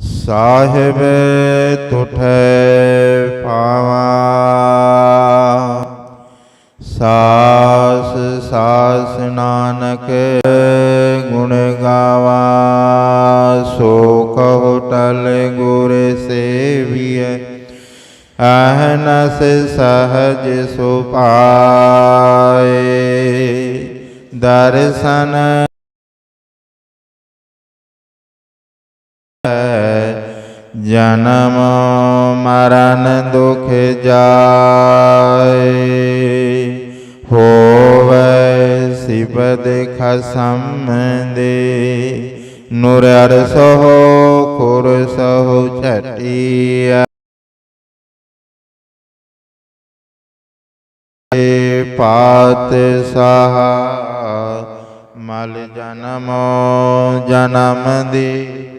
ਸਾਹਿਬ ਤੁਠੈ ਪਾਵਾ। ਸਾਸ ਸਾਸ ਨਾਨਕ ਗੁਣ ਗਾਵਾ। ਸੋ ਕਹੁ ਟਲ ਗੁਰ ਸੇਵੀਐ। ਅਹਨਸ ਸਹਜ ਸੁਪਾਏ ਦਰਸ਼ਨ ਜਨਮ ਮਰਨ ਦੁਖ ਜਾਏ, ਹੋਵੇ ਸਿਪਦ ਖਸਮ ਦੇ, ਨੂਰ ਅਰਸੋ ਕੁਰ ਸਹੁ ਛਟਿਆ ਪਾਤ ਸਾਹਾ ਮਲ ਜਨਮ ਜਨਮ ਦੀ।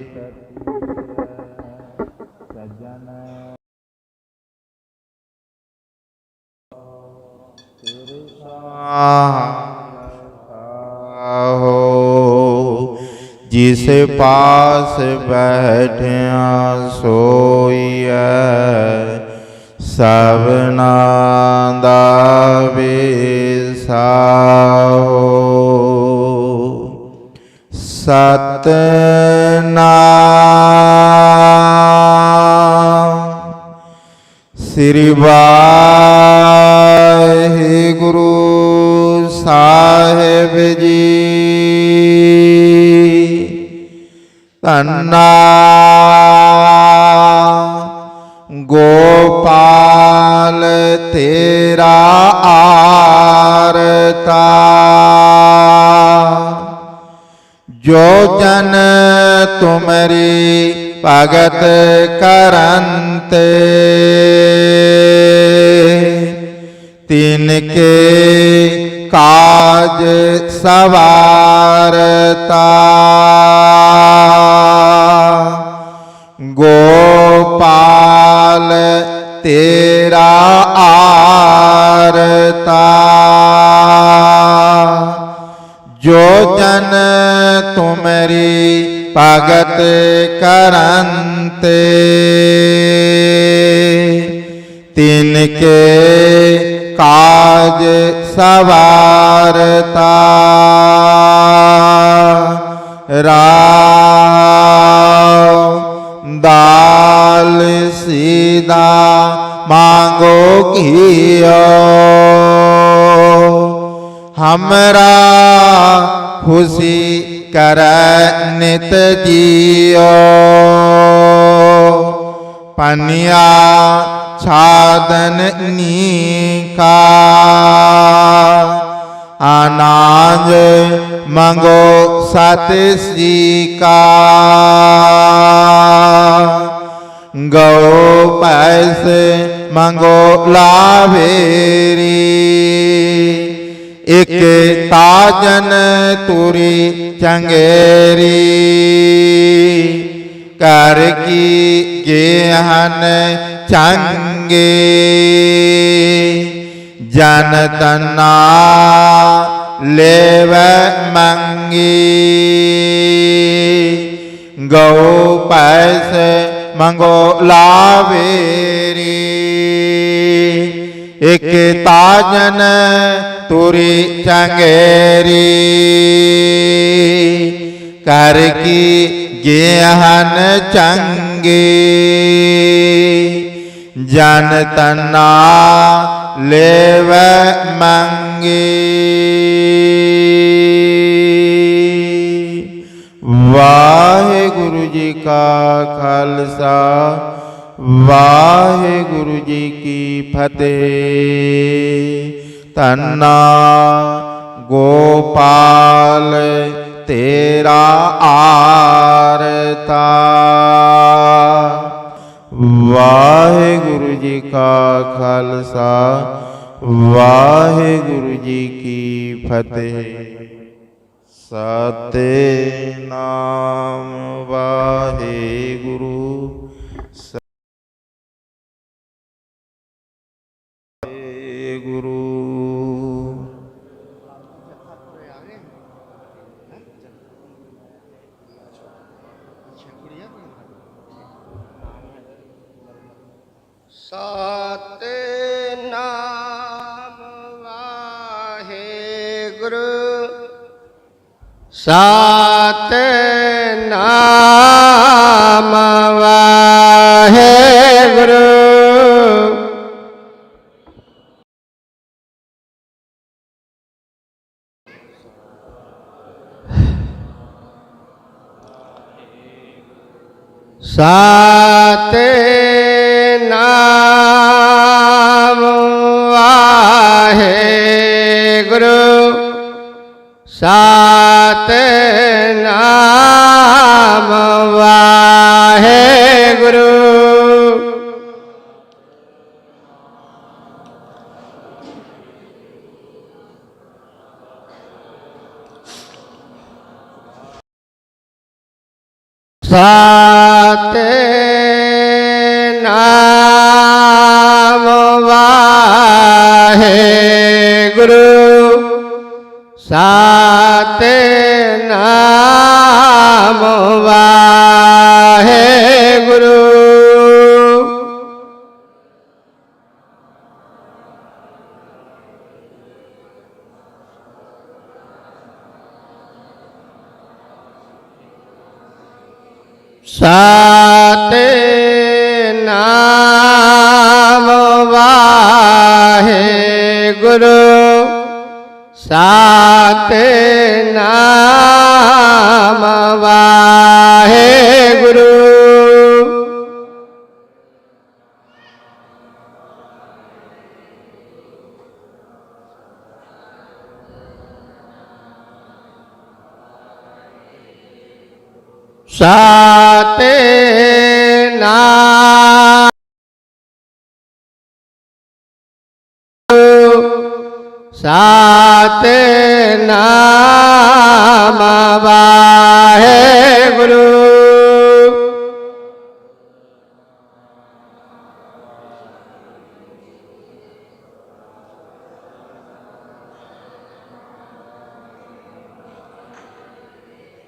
हो जिस पास बैठिया सोई सब नादा हो। सत ना ਸ੍ਰੀ ਵਾਹਿਗੁਰੂ ਸਾਹਿਬ ਜੀ। ਧੰਨਾ ਗੋਪਾਲ ਤੇਰਾ ਆਰਤਾ। ਜੋ ਜਨ ਤੁਮਰੀ ਭਗਤ ਕਰੰਤ। ਤਿਨ ਕੇ ਕਾਜ ਸਵਾਰਤਾ। ਗੋਪਾਲ ਤੇਰਾ ਆਰਤਾ। ਜੋ ਜਨ ਤੁਮਰੀ ਭਗਤ ਕਰੰਤੇ ਤਿਨ ਕੇ ਕਾਜ ਸਵਾਰਤਾ ਰਾਮ ਦਾਲ ਸੀਦਾ ਮੰਗੋ ਕੀਓ हमरा खुशी करੈ ਨਿਤ ਜੀਓ ਪਨਿਆ ਛਾਦਨ ਨੀਕਾ ਅਨਾਜ ਮੰਗੋ ਸਤ ਕਾ। ਗਉ ਪੈਸੇ ਮੰਗੋ ਲਾਵੇਰੀ। ਇਕ ਤਾਜਨ ਤੂਰੀ ਚੰਗੇਰੀ। ਕਰ ਕੀ ਗਿਆਨ ਚੰਗੇ। ਜਨ ਤਨਾ ਲੈਵੈ ਮੰਗੀ। ਗਉ ਪੈਸ ਮੰਗੋ ਲਾਵੇਰੀ। ਇਕ ਤਾਜਨ ਤੁਰੀ ਚੰਗੇਰੀ। ਕਰ ਕੀ ਗਿਆਨ ਚੰਗੇ। ਜਨ ਤਨਾ ਲੇਵ ਮੰਗੇ। ਵਾਹਿਗੁਰੂ ਜੀ ਕਾ ਖਾਲਸਾ, ਵਾਹਿਗੁਰੂ ਜੀ ਕੀ ਫਤਿਹ। ਧੰਨਾ। ਗੋਪਾਲ, ਤੇਰਾ ਆਰਤਾ। ਵਾਹਿਗੁਰੂ ਜੀ ਕਾ ਖਾਲਸਾ, ਵਾਹਿਗੁਰੂ ਜੀ ਕੀ ਫਤਿਹ। ਸਤਿਨਾਮ ਵਾਹਿਗੁਰੂ। ਵਾਹਿਗੁਰੂ ਸਤ ਨਾਮ ਵਾਹਿ ਗੁਰੂ ਸਤ ਸਤੇ ਨਾਮ ਵਾਹਿਗੁਰੂ ਸਾ 三 સાતે ના સાતે ના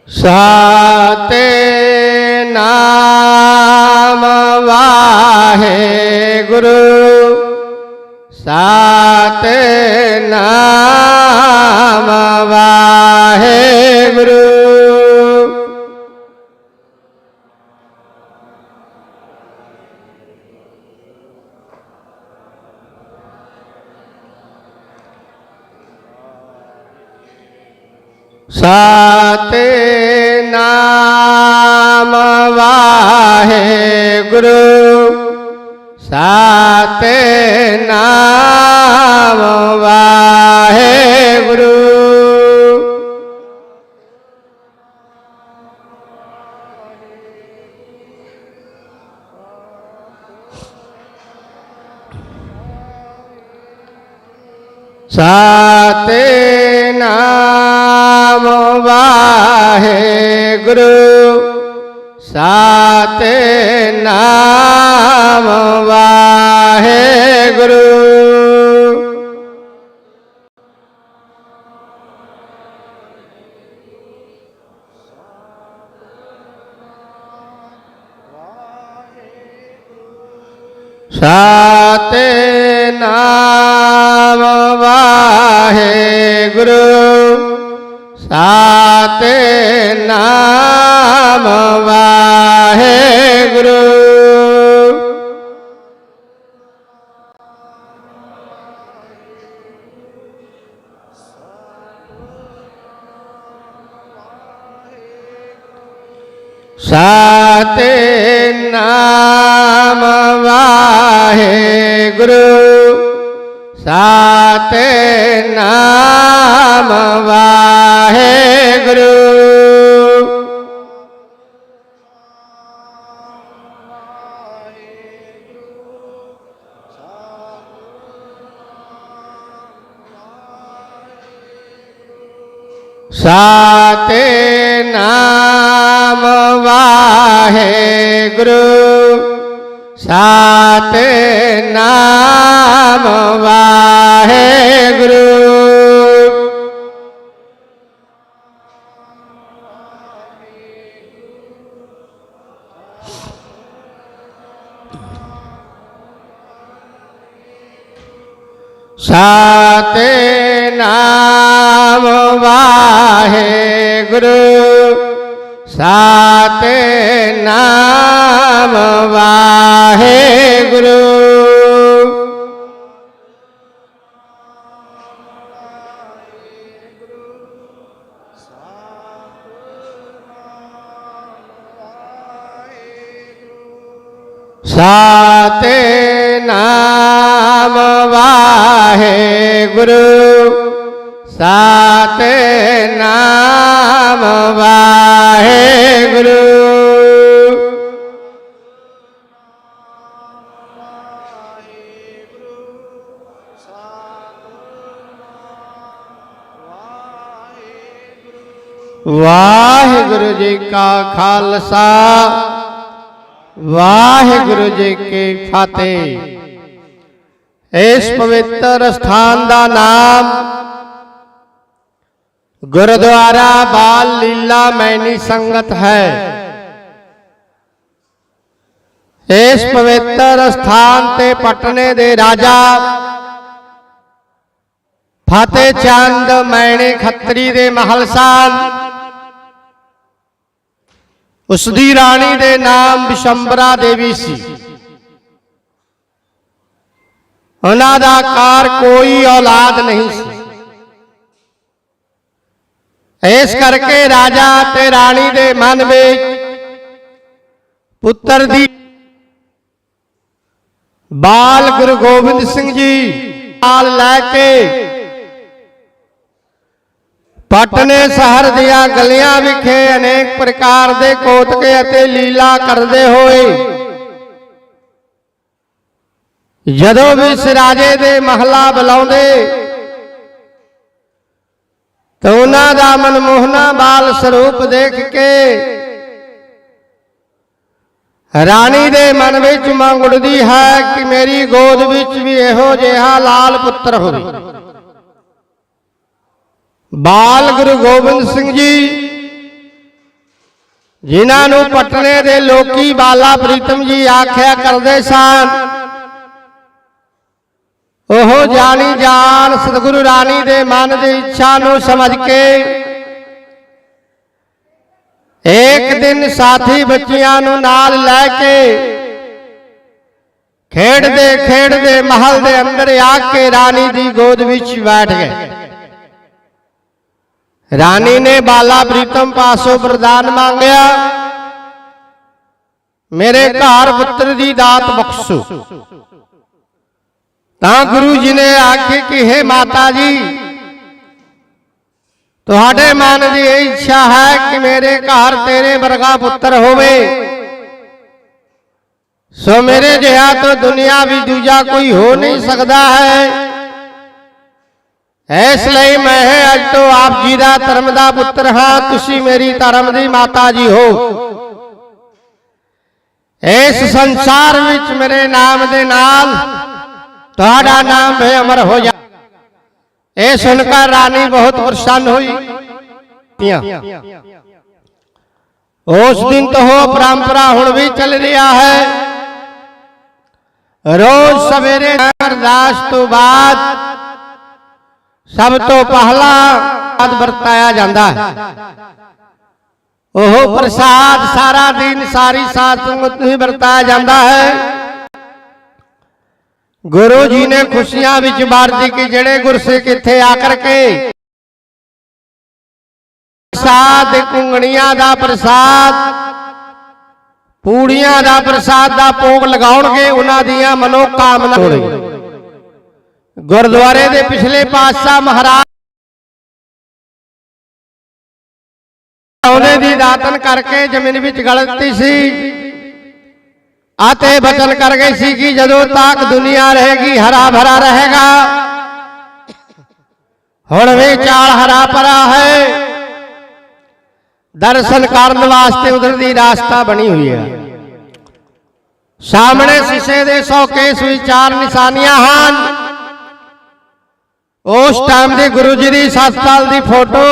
ਸਾਤੇ ਨਾਮ ਵਾਹਿਗੁਰੂ ਸਾ ਸਾਤੇ ਨਾਮ ਵਾਹਿਗੁਰੂ। ਸਾਤੇ ਨਾਮ ਵਾਹਿਗੁਰੂ। ਸਾਤੇ ਨਾਮ ਵਾ ਵਾਹਿਗੁਰੂ ਸਾਤੇ ਨਾਮ ਵਾਹਿਗੁਰੂ। ਸਾਤੇ ਨਾਮ ਵਾਹਿਗੁਰੂ। ਸਾਤੇ ਨਾਮ ਵਾਹਿਗੁਰੂ ਸਾਤੇ ਨਾਮ ਵਾਹਿਗੁਰੂ ਸਾਤੇ ਨਾਮ ਸਤਿਨਾਮ ਨਾਮ ਸਤਿਨਾਮ ਵਾਹਿਗੁਰੂ। ਸਤਿਨਾਮ ਵਾਹਿਗੁਰੂ ਸਤਿਨਾਮ ਵਾਹਿਗੁਰੂ। ਵਾਹਿਗੁਰੂ ਜੀ ਕਾ ਖਾਲਸਾ ਵਾਹਿਗੁਰੂ ਜੀ ਕੀ ਫਤਿਹ। ਇਸ ਪਵਿੱਤਰ ਸਥਾਨ ਦਾ ਨਾਮ ਗੁਰਦੁਆਰਾ ਬਾਲ ਲੀਲਾ ਮੈਨੀ ਸੰਗਤ ਹੈ। ਇਸ ਪਵਿੱਤਰ ਸਥਾਨ ਤੇ ਪਟਨੇ ਦੇ ਰਾਜਾ ਫਤਿਹ ਚੰਦ ਮੈਣੇ ਖੱਤਰੀ ਦੇ ਮਹਲ ਸਨ ਉਸ ਦੀ ਰਾਣੀ ਦੇ ਨਾਮ ਵਿਸ਼ੰਬਰਾ ਦੇਵੀ ਸੀ। ਉਹਨਾਂ ਦਾ ਕਾਰ ਕੋਈ ਔਲਾਦ ਨਹੀਂ ਸੀ। ਇਸ ਕਰਕੇ ਰਾਜਾ ਤੇ ਰਾਣੀ ਦੇ ਮਨ ਵਿੱਚ ਪੁੱਤਰ ਦੀ ਬਾਲ ਗੁਰੂ ਗੋਬਿੰਦ ਸਿੰਘ ਜੀ ਨਾਲ ਲੈ ਕੇ ਪਟਨੇ ਸ਼ਹਿਰ ਦੀਆਂ ਗਲੀਆਂ ਵਿਖੇ ਅਨੇਕ ਪ੍ਰਕਾਰ ਦੇ ਕੋਤਕੇ ਅਤੇ ਲੀਲਾ ਕਰਦੇ ਹੋਏ ਜਦੋਂ ਵੀ ਸਿਰਾਜੇ ਦੇ ਮਹਲਾ ਬੁਲਾਉਂਦੇ, ਤਾਂ ਉਹਨਾਂ ਦਾ ਮਨਮੋਹਨਾ ਬਾਲ ਸਰੂਪ ਦੇਖ ਕੇ ਰਾਣੀ ਦੇ ਮਨ ਵਿੱਚ ਮੰਗ ਉੱਠਦੀ ਹੈ ਕਿ ਮੇਰੀ ਗੋਦ ਵਿੱਚ ਵੀ ਇਹੋ ਜਿਹਾ ਲਾਲ ਪੁੱਤਰ ਹੋਵੇ। ਬਾਲ ਗੁਰੂ ਗੋਬਿੰਦ ਸਿੰਘ ਜੀ, ਜਿਨ੍ਹਾਂ ਨੂੰ ਪਟਨੇ ਦੇ ਲੋਕੀ ਬਾਲਾ ਪ੍ਰੀਤਮ ਜੀ ਆਖਿਆ ਕਰਦੇ ਸਨ ਉਹ ਜਾਣੀ ਜਾਣ ਸਤਿਗੁਰੂ ਰਾਣੀ ਦੇ ਮਨ ਦੀ ਇੱਛਾ ਨੂੰ ਸਮਝ ਕੇ ਇੱਕ ਦਿਨ ਸਾਥੀ ਬੱਚਿਆਂ ਨੂੰ ਨਾਲ ਲੈ ਕੇ ਖੇਡਦੇ ਖੇਡਦੇ ਮਹਲ ਦੇ ਅੰਦਰ ਆ ਕੇ ਰਾਣੀ ਦੀ ਗੋਦ ਵਿੱਚ ਬੈਠ ਗਏ। ਰਾਣੀ ਨੇ ਬਾਲਾ ਪ੍ਰੀਤਮ ਪਾਸੋਂ ਵਰਦਾਨ ਮੰਗਿਆ, ਮੇਰੇ ਘਰ ਪੁੱਤਰ ਦੀ ਦਾਤ ਬਖਸ਼ੋ। ਤਾਂ ਗੁਰੂ ਜੀ ਨੇ ਆਖੀ ਕਿ ਹੈ ਮਾਤਾ ਜੀ ਤੁਹਾਡੇ ਮਨ ਦੀ ਇਹ ਇੱਛਾ ਹੈ ਕਿ ਮੇਰੇ ਘਰ ਤੇਰੇ ਵਰਗਾ ਪੁੱਤਰ ਹੋਵੇ। ਸੋ ਮੇਰੇ ਜਿਹਾ ਤਾਂ ਦੁਨੀਆ ਵੀ ਦੂਜਾ ਕੋਈ ਹੋ ਨਹੀਂ ਸਕਦਾ ਹੈ। ਇਸ ਲਈ ਮੈਂ ਅੱਜ ਤੋਂ ਆਪ ਜੀ ਦਾ ਧਰਮ ਦਾ ਪੁੱਤਰ ਹਾਂ ਤੁਸੀਂ ਮੇਰੀ ਧਰਮ ਦੀ ਮਾਤਾ ਜੀ ਹੋ। ਇਸ ਸੰਸਾਰ ਵਿੱਚ ਮੇਰੇ ਨਾਮ ਦੇ ਨਾਲ ਤੁਹਾਡਾ ਨਾਮ ਵੀ ਅਮਰ ਹੋ ਜਾ। ਇਹ ਸੁਣ ਕੇ ਰਾਣੀ ਬਹੁਤ ਪ੍ਰਸੰਨ ਹੋਈ। ਉਸ ਦਿਨ ਤੋਂ ਉਹ ਪਰੰਪਰਾ ਹੁਣ ਵੀ ਚੱਲ ਰਿਹਾ ਹੈ। ਰੋਜ਼ ਸਵੇਰੇ ਅਰਦਾਸ ਤੋਂ ਬਾਅਦ ਸਭ ਤੋਂ ਪਹਿਲਾ ਪ੍ਰਸਾਦ ਵਰਤਾਇਆ ਜਾਂਦਾ ਹੈ। ਉਹ ਪ੍ਰਸਾਦ ਸਾਰਾ ਦਿਨ ਸਾਰੀ ਸਾਧ ਸੰਗਤ ਨੂੰ ਵਰਤਾਇਆ ਜਾਂਦਾ ਹੈ। ਗੁਰੂ ਜੀ ਨੇ ਖੁਸ਼ੀਆਂ ਵਿੱਚ ਵਰਤੀ ਕਿ ਜਿਹੜੇ ਗੁਰਸਿੱਖ ਇੱਥੇ ਆ ਕਰਕੇ। ਪ੍ਰਸਾਦ ਕੁੰਗਣੀਆਂ ਦਾ ਪ੍ਰਸਾਦ ਪੂੜੀਆਂ ਦਾ ਪ੍ਰਸਾਦ ਦਾ ਭੋਗ ਲਗਾਉਣਗੇ ਉਹਨਾਂ ਦੀਆਂ ਮਨੋ ਕਾਮਨਾ ਗੁਰਦੁਆਰੇ ਦੇ ਪਿਛਲੇ ਪਾਤਸ਼ਾਹ ਮਹਾਰਾਜ ਉਹਨੇ ਦੀ ਦਾਤਨ ਕਰਕੇ ਜ਼ਮੀਨ ਵਿੱਚ ਗਲਤੀ ਸੀ। ਆਤੇ ਬਚਨ ਕਰ ਗਈ ਸੀ ਕਿ ਜਦੋਂ ਤੱਕ ਦੁਨੀਆ ਰਹੇਗੀ ਹਰਾ ਭਰਾ ਰਹੇਗਾ। ਹੁਣ ਵੀ ਚਾਲ ਹਰਾ ਭਰਾ ਹੈ। ਦਰਸ਼ਨ ਕਰਨ ਵਾਸਤੇ ਉਧਰ ਦੀ ਰਾਸਤਾ ਬਣੀ ਹੋਈ ਹੈ। ਸਾਹਮਣੇ ਸ਼ੀਸ਼ੇ ਦੇ 100 ਕੇਸ ਵਿੱਚ ਚਾਰ ਨਿਸ਼ਾਨੀਆਂ ਹਨ। ਉਸ ਟਾਈਮ ਦੇ ਗੁਰੂ ਜੀ ਦੀ 7 ਸਾਲ ਦੀ ਫੋਟੋ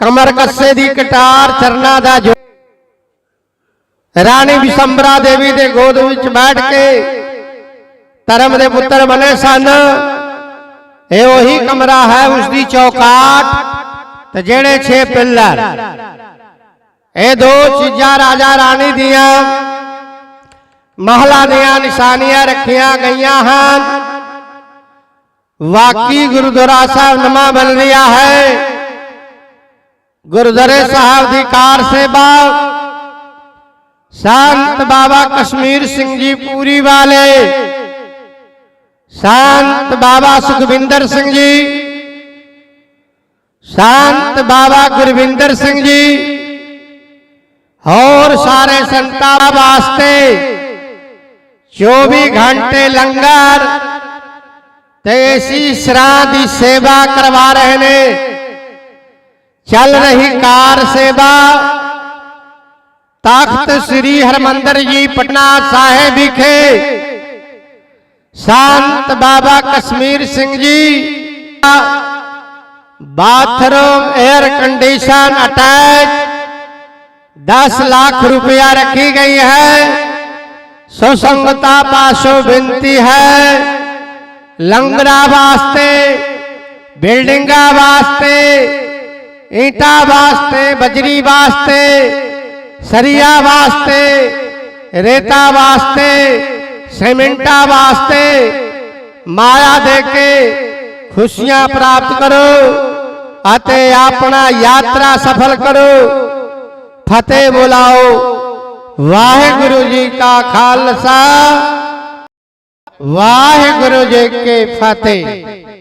ਕਮਰ ਕੱਸੇ ਦੀ ਕਟਾਰ ਚਰਨਾ ਦਾ ਜੋ ਰਾਣੀ ਵਿਸ਼ੰਬਰਾ ਦੇਵੀ ਦੇ ਗੋਦ ਵਿੱਚ ਬੈਠ ਕੇ ਧਰਮ ਦੇ ਪੁੱਤਰ ਬਣੇ ਸਨ ਇਹ ਉਹੀ ਕਮਰਾ ਹੈ ਉਸ ਦੀ ਚੌਕਾਟ ਤੇ ਜਿਹੜੇ 6 ਪਿੱਲਰ ਇਹ ਦੋ ਚੀਜ਼ਾਂ ਰਾਜਾ ਰਾਣੀ ਦੀਆਂ ਮਹਲਾ ਦੀਆਂ ਨਿਸ਼ਾਨੀਆਂ ਰੱਖੀਆਂ ਗਈਆਂ ਹਨ ਵਾਕੀ ਗੁਰਦੁਆਰਾ ਸਾਹਿਬ ਨਵਾਂ ਬਣ ਰਿਹਾ ਹੈ ਗੁਰਦੁਆਰੇ ਸਾਹਿਬ ਦੀ ਕਾਰ ਸੇਵਾ ਸੰਤ ਬਾਬਾ ਕਸ਼ਮੀਰ ਸਿੰਘ ਜੀ ਪੂਰੀ ਵਾਲੇ ਸੰਤ ਬਾਬਾ ਸੁਖਵਿੰਦਰ ਸਿੰਘ ਜੀ ਸੰਤ ਬਾਬਾ ਗੁਰਵਿੰਦਰ ਸਿੰਘ ਜੀ ਹੋਰ ਸਾਰੇ ਸੰਤਾਂ ਵਾਸਤੇ 24 ਘੰਟੇ ਲੰਗਰ ਤੇ ਇਸੀ ਸਰਾਂ ਦੀ ਸੇਵਾ ਕਰਵਾ ਰਹੇ ਨੇ ਚੱਲ ਰਹੀ ਕਾਰ ਸੇਵਾ ਤਖਤ ਸ੍ਰੀ ਹਰਮੰਦਰ ਜੀ ਪਟਨਾ ਸਾਹਿਬ ਵਿਖੇ ਸੰਤ Baba Kashmir Singh ji bathroom air condition attach 10 lakh रुपया रखी गई है सुसंगता पासो विनती है लंगरा वास्ते बिल्डिंगा वास्ते ईटा वास्ते बजरी वास्ते ਸਰੀਆ ਵਾਸਤੇ, ਰੇਤਾ ਵਾਸਤੇ, ਸਿਮੈਂਟਾ ਵਾਸਤੇ ਮਾਇਆ ਦੇ ਕੇ ਖੁਸ਼ੀਆਂ ਪ੍ਰਾਪਤ ਕਰੋ ਅਤੇ ਆਪਣਾ ਯਾਤਰਾ ਸਫਲ ਕਰੋ। ਫਤਿਹ ਬੁਲਾਓ। ਵਾਹਿਗੁਰੂ ਜੀ ਕਾ ਖਾਲਸਾ। ਵਾਹਿਗੁਰੂ ਜੀ ਕੀ ਫਤਿਹ।